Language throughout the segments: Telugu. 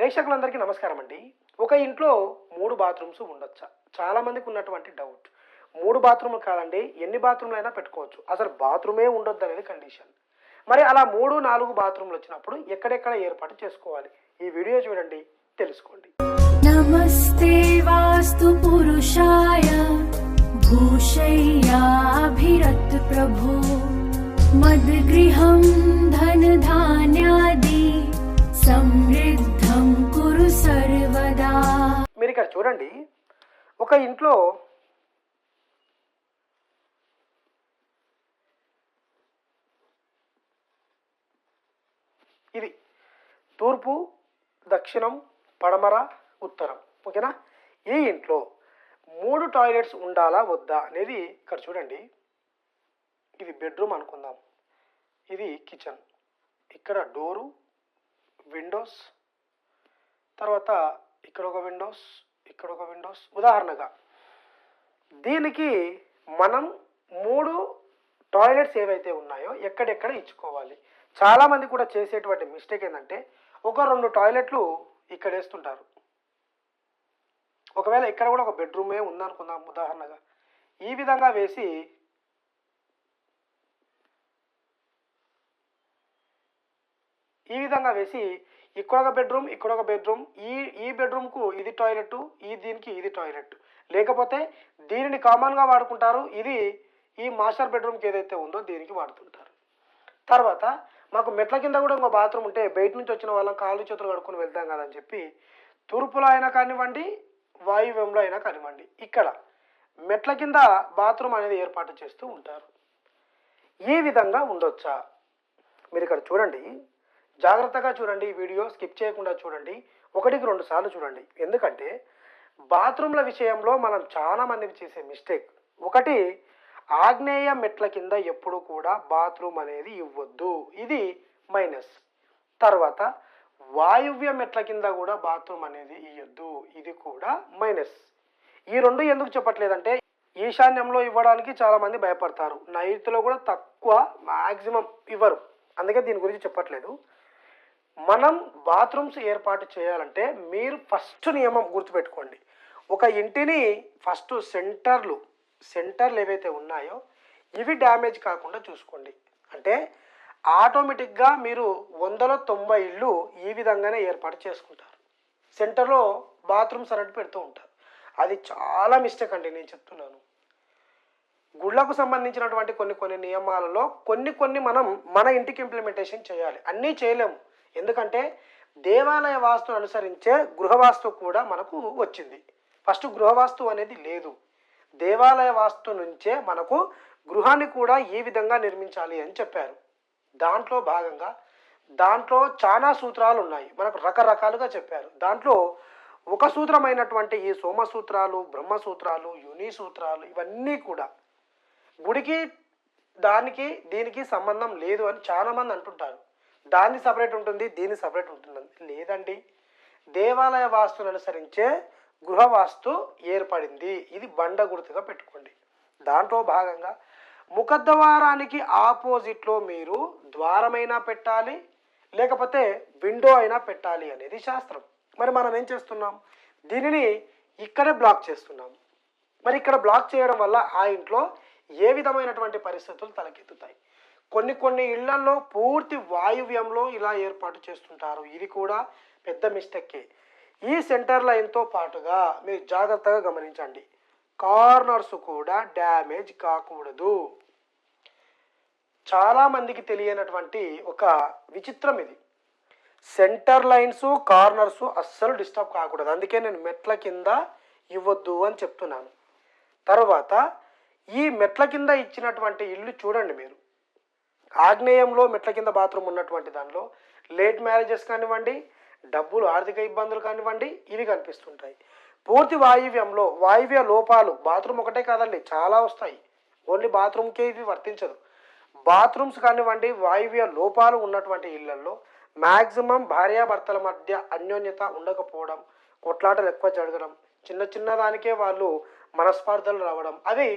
ప్రేక్షకులందరికీ నమస్కారం అండి ఒక ఇంట్లో మూడు బాత్రూమ్స్ ఉండొచ్చా? చాలామందికి ఉన్నటువంటి డౌట్. మూడు బాత్రూమ్లు కాదండి ఎన్ని బాత్రూమ్లు అయినా పెట్టుకోవచ్చు. అసలు బాత్రూమే ఉండొద్దు అనేది కండిషన్. మరి అలా మూడు నాలుగు బాత్రూమ్లు వచ్చినప్పుడు ఎక్కడెక్కడ ఏర్పాటు చేసుకోవాలి? ఈ వీడియో చూడండి తెలుసుకోండి. నమస్తే వాస్తు పురుషాయ భూషయ్యాభిరత్ ప్రభు. మద్గృహం ధన ధాన్యాది చూడండి. ఒక ఇంట్లో ఇది తూర్పు దక్షిణం పడమర ఉత్తరం. ఓకేనా? ఈ ఇంట్లో మూడు టాయిలెట్స్ ఉండాలా వద్దా అనేది ఇక్కడ చూడండి. ఇది బెడ్రూమ్ అనుకుందాం. ఇది కిచెన్. ఇక్కడ డోరు విండోస్ తర్వాత ఇక్కడ ఒక విండోస్ ఇక్కడ ఒక విండోస్. ఉదాహరణగా దీనికి మనం మూడు టాయిలెట్స్ ఏవైతే ఉన్నాయో ఎక్కడెక్కడ ఇచ్చుకోవాలి? చాలామంది కూడా చేసేటువంటి మిస్టేక్ ఏంటంటే ఒక రెండు టాయిలెట్లు ఇక్కడ వేస్తుంటారు. ఒకవేళ ఇక్కడ కూడా ఒక బెడ్రూమే ఉందనుకుందాం ఉదాహరణగా. ఈ విధంగా వేసి ఈ విధంగా వేసి ఇక్కడ ఒక బెడ్రూమ్ ఇక్కడ ఒక బెడ్రూమ్ ఈ ఈ బెడ్రూమ్కు ఇది టాయిలెట్ ఈ దీనికి ఇది టాయిలెట్ లేకపోతే దీనిని కామన్గా వాడుకుంటారు. ఇది ఈ మాస్టర్ బెడ్రూమ్కి ఏదైతే ఉందో దీనికి వాడుతుంటారు. తర్వాత మాకు మెట్ల కింద కూడా ఇంకో బాత్రూమ్ ఉంటే బయట నుంచి వచ్చిన వాళ్ళం కాళ్ళు చేతులు కడుక్కొని వెళ్తాం కదని చెప్పి తూర్పులో అయినా కానివ్వండి వాయువ్యంలో అయినా కానివ్వండి ఇక్కడ మెట్ల కింద బాత్రూమ్ అనేది ఏర్పాటు చేస్తూ ఉంటారు. ఈ విధంగా ఉండొచ్చా? మీరు ఇక్కడ చూడండి. జాగ్రత్తగా చూడండి ఈ వీడియో స్కిప్ చేయకుండా చూడండి ఒకటికి రెండు సార్లు చూడండి. ఎందుకంటే బాత్రూమ్ల విషయంలో మనం చాలా మందికి చేసే మిస్టేక్. ఒకటి ఆగ్నేయ మెట్ల కింద ఎప్పుడు కూడా బాత్రూమ్ అనేది ఇవ్వద్దు. ఇది మైనస్. తర్వాత వాయువ్య మెట్ల కింద కూడా బాత్రూమ్ అనేది ఇవ్వద్దు ఇది కూడా మైనస్. ఈ రెండు ఎందుకు చెప్పట్లేదంటే ఈశాన్యంలో ఇవ్వడానికి చాలామంది భయపడతారు. నైరుతిలో కూడా తక్కువ మ్యాక్సిమం ఇవ్వరు. అందుకే దీని గురించి చెప్పట్లేదు. మనం బాత్రూమ్స్ ఏర్పాటు చేయాలంటే మీరు ఫస్ట్ నియమం గుర్తుపెట్టుకోండి. ఒక ఇంటిని ఫస్ట్ సెంటర్లు సెంటర్లు ఏవైతే ఉన్నాయో ఇవి డ్యామేజ్ కాకుండా చూసుకోండి. అంటే ఆటోమేటిక్గా మీరు వందలో తొంభై ఇళ్ళు ఈ విధంగానే ఏర్పాటు చేసుకుంటారు. సెంటర్లో బాత్రూమ్స్ అన్నట్టు పెడుతూ ఉంటారు. అది చాలా మిస్టేక్ అండి నేను చెప్తున్నాను. గుళ్ళకు సంబంధించినటువంటి కొన్ని కొన్ని నియమాలలో కొన్ని కొన్ని మనం మన ఇంటికి ఇంప్లిమెంటేషన్ చేయాలి. అన్నీ చేయలేము. ఎందుకంటే దేవాలయ వాస్తును అనుసరించే గృహవాస్తు కూడా మనకు వచ్చింది. ఫస్ట్ గృహవాస్తు అనేది లేదు. దేవాలయ వాస్తు నుంచే మనకు గృహాన్ని కూడా ఈ విధంగా నిర్మించాలి అని చెప్పారు. దాంట్లో భాగంగా దాంట్లో చాలా సూత్రాలు ఉన్నాయి మనకు రకరకాలుగా చెప్పారు. దాంట్లో ఒక సూత్రమైనటువంటి ఈ సోమ సూత్రాలు బ్రహ్మ సూత్రాలు యుని సూత్రాలు ఇవన్నీ కూడా గుడికి దానికి దీనికి సంబంధం లేదు అని చాలామంది అంటుంటారు. దాన్ని సపరేట్ ఉంటుంది దీన్ని సపరేట్ ఉంటుంది. లేదండి. దేవాలయ వాస్తును అనుసరించే గృహవాస్తు ఏర్పడింది. ఇది బండ గుర్తుగా పెట్టుకోండి. దాంట్లో భాగంగా ముఖద్వారానికి ఆపోజిట్లో మీరు ద్వారమైనా పెట్టాలి లేకపోతే విండో అయినా పెట్టాలి అనేది శాస్త్రం. మరి మనం ఏం చేస్తున్నాం? దీనిని ఇక్కడే బ్లాక్ చేస్తున్నాం. మరి ఇక్కడ బ్లాక్ చేయడం వల్ల ఆ ఇంట్లో ఏ విధమైనటువంటి పరిస్థితులు తలకెత్తుతాయి? కొన్ని కొన్ని ఇళ్ళలో పూర్తి వాయువ్యంలో ఇలా ఏర్పాటు చేస్తుంటారు. ఇది కూడా పెద్ద మిస్టేకే ఈ సెంటర్ లైన్తో పాటుగా మీరు జాగ్రత్తగా గమనించండి. కార్నర్స్ కూడా డ్యామేజ్ కాకూడదు. చాలామందికి తెలియనటువంటి ఒక విచిత్రం ఇది. సెంటర్ లైన్స్ కార్నర్స్ అస్సలు డిస్టర్బ్ కాకూడదు. అందుకే నేను మెట్ల కింద ఇవ్వద్దు అని చెప్తున్నాను. తర్వాత ఈ మెట్ల కింద ఇచ్చినటువంటి ఇల్లు చూడండి మీరు. ఆగ్నేయంలో మెట్ల కింద బాత్రూమ్ ఉన్నటువంటి దానిలో లేట్ మ్యారేజెస్ కానివ్వండి డబ్బులు ఆర్థిక ఇబ్బందులు కానివ్వండి ఇవి కనిపిస్తుంటాయి. పూర్తి వాయువ్యంలో వాయువ్య లోపాలు బాత్రూమ్ ఒకటే కాదండి చాలా వస్తాయి. ఓన్లీ బాత్రూమ్కే ఇది వర్తించదు. బాత్రూమ్స్ కానివ్వండి వాయువ్య లోపాలు ఉన్నటువంటి ఇళ్ళలో మ్యాక్సిమం భార్యాభర్తల మధ్య అన్యోన్యత ఉండకపోవడం కొట్లాటలు ఎక్కువ జరగడం చిన్న చిన్న దానికే వాళ్ళు మనస్పార్థలు రావడం అవి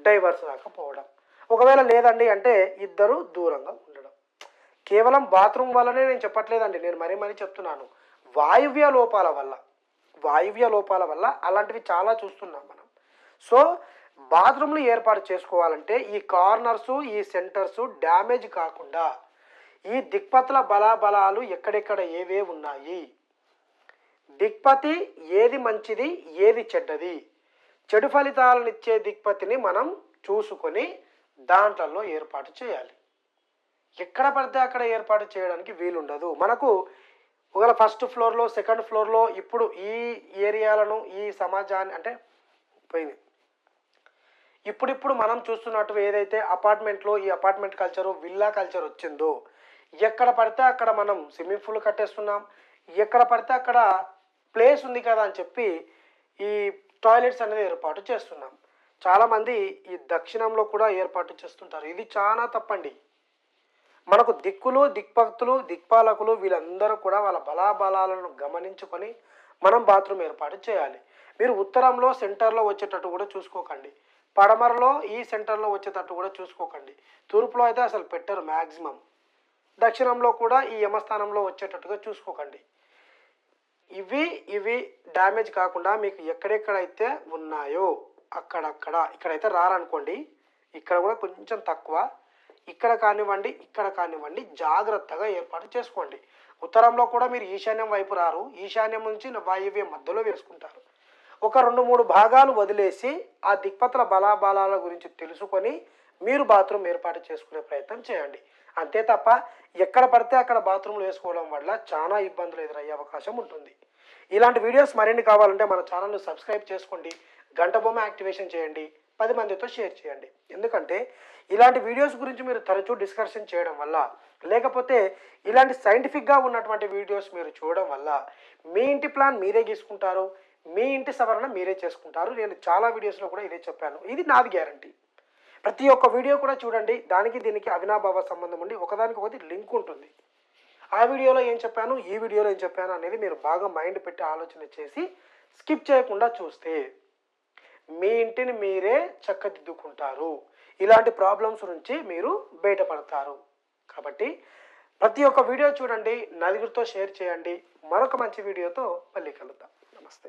డైవర్స్ రాకపోవడం. ఒకవేళ లేదండి అంటే ఇద్దరు దూరంగా ఉండడం. కేవలం బాత్రూమ్ వల్లనే నేను చెప్పట్లేదండి నేను మరీ మరీ చెప్తున్నాను. వాయువ్య లోపాల వల్ల వాయువ్య లోపాల వల్ల అలాంటివి చాలా చూస్తున్నాం మనం. సో బాత్రూమ్లు ఏర్పాటు చేసుకోవాలంటే ఈ కార్నర్స్ ఈ సెంటర్స్ డ్యామేజ్ కాకుండా ఈ దిక్పతుల బలాబలాలు ఎక్కడెక్కడ ఏవే ఉన్నాయి? దిక్పతి ఏది మంచిది ఏది చెడ్డది? చెడు ఫలితాలను ఇచ్చే దిక్పతిని మనం చూసుకొని దాంట్లలో ఏర్పాటు చేయాలి. ఎక్కడ పడితే అక్కడ ఏర్పాటు చేయడానికి వీలుండదు. మనకు ఒకవేళ ఫస్ట్ ఫ్లోర్లో సెకండ్ ఫ్లోర్లో ఇప్పుడు ఈ ఏరియాలను ఈ సమాజాన్ని అంటే పోయింది. ఇప్పుడిప్పుడు మనం చూస్తున్నట్టు ఏదైతే అపార్ట్మెంట్లో ఈ అపార్ట్మెంట్ కల్చరు విల్లా కల్చర్ వచ్చిందో ఎక్కడ పడితే అక్కడ మనం స్విమ్మింగ్ పూల్ కట్టేస్తున్నాం ఎక్కడ పడితే అక్కడ ప్లేస్ ఉంది కదా అని చెప్పి ఈ టాయిలెట్స్ అనేది ఏర్పాటు చేస్తున్నాం. చాలామంది ఈ దక్షిణంలో కూడా ఏర్పాటు చేస్తుంటారు. ఇది చాలా తప్పండి. మనకు దిక్కులు దిక్పక్తులు దిక్పాలకులు వీళ్ళందరూ కూడా వాళ్ళ బలాబలాలను గమనించుకొని మనం బాత్రూమ్ ఏర్పాటు చేయాలి. మీరు ఉత్తరంలో సెంటర్లో వచ్చేటట్టు కూడా చూసుకోకండి. పడమరలో ఈ సెంటర్లో వచ్చేటట్టు కూడా చూసుకోకండి. తూర్పులో అయితే అసలు పెట్టరు మ్యాక్సిమం దక్షిణంలో కూడా ఈ యమస్థానంలో వచ్చేటట్టుగా చూసుకోకండి. ఇవి ఇవి డ్యామేజ్ కాకుండా మీకు ఎక్కడెక్కడైతే ఉన్నాయో అక్కడక్కడ. ఇక్కడైతే రారనుకోండి ఇక్కడ కూడా కొంచెం తక్కువ. ఇక్కడ కానివ్వండి ఇక్కడ కానివ్వండి జాగ్రత్తగా ఏర్పాటు చేసుకోండి. ఉత్తరంలో కూడా మీరు ఈశాన్యం వైపు రారు. ఈశాన్యం నుంచి వాయువ్య మధ్యలో వేసుకుంటారు. ఒక రెండు మూడు భాగాలు వదిలేసి ఆ దిక్పత్ర బలాబలాల గురించి తెలుసుకొని మీరు బాత్రూమ్ ఏర్పాటు చేసుకునే ప్రయత్నం చేయండి. అంతే తప్ప ఎక్కడ పడితే అక్కడ బాత్రూమ్లు వేసుకోవడం వల్ల చాలా ఇబ్బందులు ఎదురయ్యే అవకాశం ఉంటుంది. ఇలాంటి వీడియోస్ మరిన్ని కావాలంటే మన ఛానల్ను సబ్స్క్రైబ్ చేసుకోండి. గంట బొమ్మ యాక్టివేషన్ చేయండి పది మందితో షేర్ చేయండి. ఎందుకంటే ఇలాంటి వీడియోస్ గురించి మీరు తరచూ డిస్కషన్ చేయడం వల్ల లేకపోతే ఇలాంటి సైంటిఫిక్గా ఉన్నటువంటి వీడియోస్ మీరు చూడడం వల్ల మీ ఇంటి ప్లాన్ మీరే గీసుకుంటారు మీ ఇంటి సవరణ మీరే చేసుకుంటారు. నేను చాలా వీడియోస్లో కూడా ఇదే చెప్పాను. ఇది నాది గ్యారంటీ. ప్రతి ఒక్క వీడియో కూడా చూడండి. దానికి దీనికి అవినాభావ సంబంధం ఉండి ఒకదానికి ఒకటి లింక్ ఉంటుంది. ఆ వీడియోలో ఏం చెప్పాను? ఈ వీడియోలో ఏం చెప్పాను? అనేది మీరు బాగా మైండ్ పెట్టి ఆలోచన చేసి స్కిప్ చేయకుండా చూస్తే మీ ఇంటిని మీరే చక్కదిద్దుకుంటారు. ఇలాంటి ప్రాబ్లమ్స్ నుంచి మీరు బయటపడతారు. కాబట్టి ప్రతి ఒక్క వీడియో చూడండి నలుగురితో షేర్ చేయండి. మరొక మంచి వీడియోతో మళ్ళీ కలుద్దాం. నమస్తే.